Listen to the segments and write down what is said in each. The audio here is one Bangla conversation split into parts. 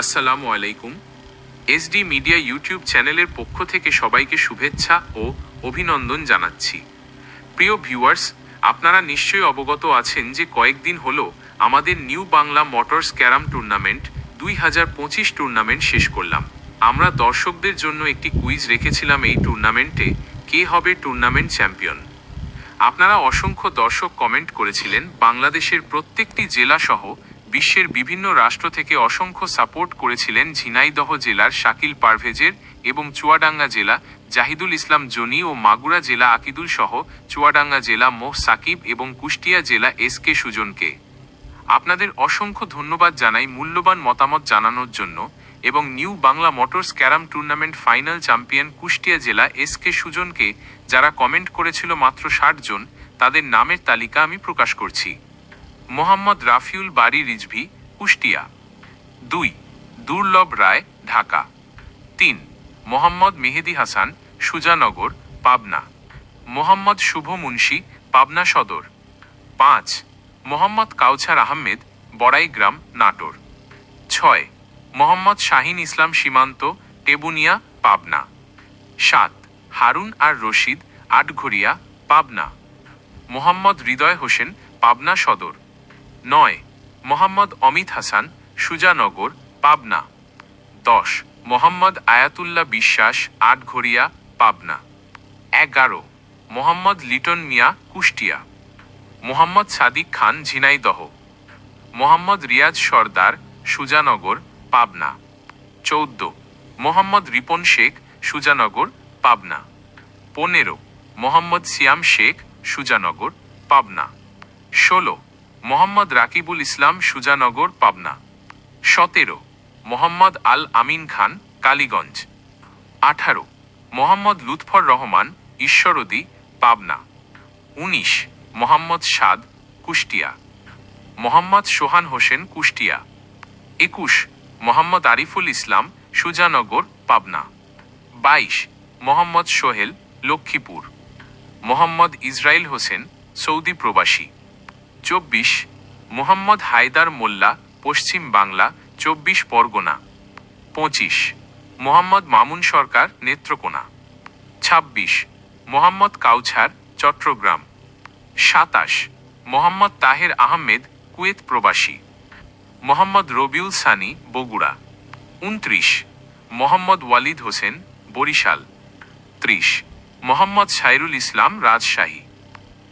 আসসালামু আলাইকুম। এসডি মিডিয়া ইউটিউব চ্যানেলের পক্ষ থেকে সবাইকে শুভেচ্ছা ও অভিনন্দন জানাচ্ছি। প্রিয় ভিউয়ার্স, আপনারা নিশ্চয়ই অবগত আছেন যে কয়েকদিন হলো আমাদের new Bangla motors carrom tournament দুই হাজার পঁচিশ টুর্নামেন্ট শেষ করলাম। আমরা দর্শকদের জন্য একটি কুইজ রেখেছিলাম এই টুর্নামেন্টে, কে হবে টুর্নামেন্ট চ্যাম্পিয়ন। আপনারা অসংখ্য দর্শক কমেন্ট করেছিলেন, বাংলাদেশের প্রত্যেকটি জেলা সহ বিশ্বের বিভিন্ন রাষ্ট্র থেকে অসংখ্য সাপোর্ট করেছিলেন ঝিনাইদহ জেলার শাকিল পারভেজের এবং চুয়াডাঙ্গা জেলা জাহিদুল ইসলাম জনি ও মাগুরা জেলা আকিদুল সহ চুয়াডাঙ্গা জেলা মোহ সাকিব এবং কুষ্টিয়া জেলা এস কে সুজনকে। আপনাদের অসংখ্য ধন্যবাদ জানাই মূল্যবান মতামত জানানোর জন্য এবং new Bangla motors carrom tournament final champion Kushtia জেলা এস কে সুজনকে যারা কমেন্ট করেছিল মাত্র ষাট জন, তাদের নামের তালিকা আমি প্রকাশ করছি। মোহাম্মদ রাফিউল বাড়ি রিজভি, কুষ্টিয়া। দুই, দুর্লভ রায়, ঢাকা। তিন, মোহাম্মদ মেহেদি হাসান, সুজানগর, পাবনা। মোহাম্মদ শুভ মুন্সি, পাবনা সদর। পাঁচ, মোহাম্মদ কাউছার আহমেদ, বড়াইগ্রাম, নাটোর। ছয়, মোহাম্মদ শাহিন ইসলাম সীমান্ত, টেবুনিয়া, পাবনা। সাত, হারুন আর রশিদ, আটঘরিয়া, পাবনা। মোহাম্মদ হৃদয় হোসেন, পাবনা সদর। নয়, মোহাম্মদ অমিত হাসান, সুজানগর, পাবনা। দশ, মোহাম্মদ আয়াতুল্লাহ বিশ্বাস, আটঘরিয়া, পাবনা। এগারো, মোহাম্মদ লিটন মিয়া, কুষ্টিয়া। মোহাম্মদ সাদিক খান, ঝিনাইদহ। মোহাম্মদ রিয়াজ সর্দার, সুজানগর, পাবনা। চৌদ্দ, মোহাম্মদ রিপন শেখ, সুজানগর, পাবনা। পনেরো, মোহাম্মদ সিয়াম শেখ, সুজানগর, পাবনা। ষোলো মোহাম্মদ রাকিবুল ইসলাম সুজানগর, পাবনা। সতেরো, মোহাম্মদ আল আমিন খান, কালীগঞ্জ। আঠারো, মোহাম্মদ লুৎফর রহমান, ঈশ্বরদী, পাবনা। উনিশ, মোহাম্মদ সাদ, কুষ্টিয়া। মোহাম্মদ সোহান হোসেন, কুষ্টিয়া। একুশ, মোহাম্মদ আরিফুল ইসলাম, সুজানগর, পাবনা। বাইশ, মোহাম্মদ সোহেল, লক্ষ্মীপুর। মোহাম্মদ ইসরাইল হোসেন, সৌদি প্রবাসী। চব্বিশ, মোহাম্মদ হায়দার মোল্লা, পশ্চিম বাংলা, চব্বিশ পরগনা। পঁচিশ, মোহাম্মদ মামুন সরকার, নেত্রকোনা। ছাব্বিশ, মোহাম্মদ কাউছার, চট্টগ্রাম। সাতাশ, মোহাম্মদ তাহের আহমেদ, কুয়েত প্রবাসী। মোহাম্মদ রবিউল সানি, বগুড়া। উনত্রিশ, মোহাম্মদ ওয়ালিদ হোসেন, বরিশাল। ত্রিশ, মোহাম্মদ সাইরুল ইসলাম, রাজশাহী।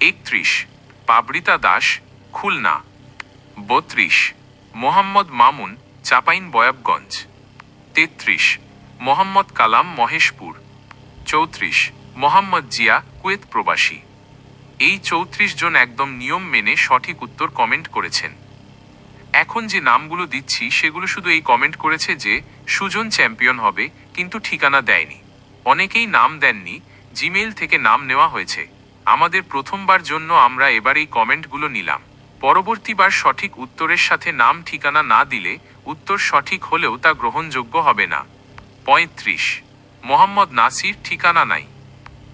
একত্রিশ পাবরিতা দাস, খুলনা। বত্রিশ, মোহাম্মদ মামুন, চাপাইন বয়াবগঞ্জ। তেত্রিশ, মোহাম্মদ কালাম মহেশপুর। চৌত্রিশ, মোহাম্মদ জিয়া, কুয়েত প্রবাসী। এই চৌত্রিশ জন একদম নিয়ম মেনে সঠিক উত্তর কমেন্ট করেছেন। এখন যে নামগুলো দিচ্ছি, সেগুলো শুধু এই কমেন্ট করেছে যে, সুজন চ্যাম্পিয়ন হবে, কিন্তু ঠিকানা দেয়নি। অনেকেই নাম দেননি জিমেইল থেকে নাম নেওয়া হয়েছে। আমাদের প্রথমবার জন্য আমরা এবার এই কমেন্টগুলো নিলাম। পরবর্তীবার সঠিক উত্তরের সাথে নাম, ঠিকানা না দিলে উত্তর সঠিক হলেও তা গ্রহণযোগ্য হবে না। পঁয়ত্রিশ। মোহাম্মদ নাসির, ঠিকানা নাই।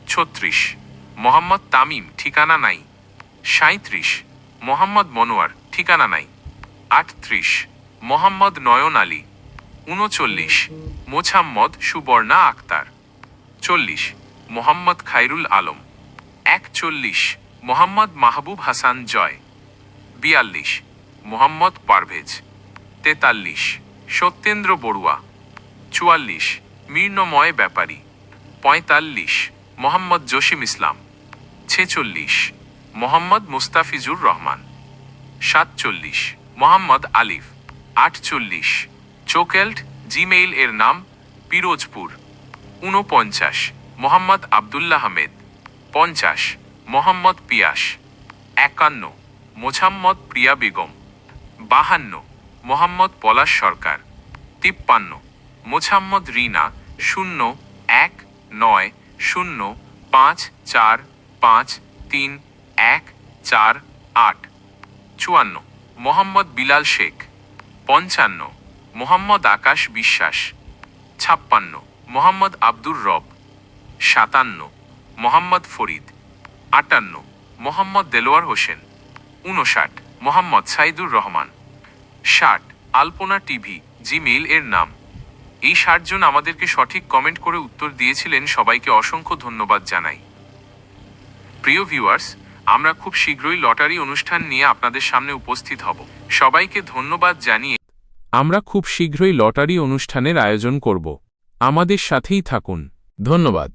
ছত্রিশ। মোহাম্মদ তামিম, ঠিকানা নাই। সাঁত্রিশ মোহাম্মদ মনোয়ার, ঠিকানা নাই। আটত্রিশ। মোহাম্মদ নয়ন আলী। উনচল্লিশ। মোছাম্মদ সুবর্ণা আক্তার। চল্লিশ। মোহাম্মদ খাইরুল আলম। একচল্লিশ, মোহাম্মদ মাহবুব হাসান জয়। বিয়াল্লিশ, মোহাম্মদ পারভেজ। তেতাল্লিশ, সত্যেন্দ্র বড়ুয়া। চুয়াল্লিশ মীর্ণময় ব্যাপারী। পঁয়তাল্লিশ, মোহাম্মদ জসিম ইসলাম। ছেচল্লিশ, মোহাম্মদ মুস্তাফিজুর রহমান। সাতচল্লিশ, মোহাম্মদ আলিফ। আটচল্লিশ চোকেল্ট জিমেইল এর নাম পিরোজপুর। ঊনপঞ্চাশ, মোহাম্মদ আবদুল্লাহ আহমেদ। পঞ্চাশ, মোহাম্মদ পিয়াস। একান্ন, মোছাম্মদ প্রিয়া বেগম। বাহান্ন, মোহাম্মদ পলাশ সরকার। তিপ্পান্ন, মোছাম্মদ রিনা, শূন্য, এক, নয়, শূন্য, পাঁচ, চার, পাঁচ, তিন, এক, চার, আট। চুয়ান্ন, মোহাম্মদ বিলাল শেখ। পঞ্চান্ন, মোহাম্মদ আকাশ বিশ্বাস। ছাপ্পান্ন, মোহাম্মদ আব্দুর রব। সাতান্ন মোহাম্মদ ফরিদ, আটান্ন, মোহাম্মদ দেলোয়ার হোসেন, উনষাট, মোহাম্মদ সাইদুর রহমান, ষাট, আলপনা টিভি, জিমেইল এর নাম। এই ষাটজন আমাদেরকে সঠিক কমেন্ট করে উত্তর দিয়েছিলেন, সবাইকে অসংখ্য ধন্যবাদ জানাই। প্রিয় ভিউয়ার্স আমরা খুব শীঘ্রই লটারি অনুষ্ঠান নিয়ে আপনাদের সামনে উপস্থিত হব। সবাইকে ধন্যবাদ জানিয়ে আমরা খুব শীঘ্রই লটারি অনুষ্ঠানের আয়োজন করব। আমাদের সাথেই থাকুন। ধন্যবাদ।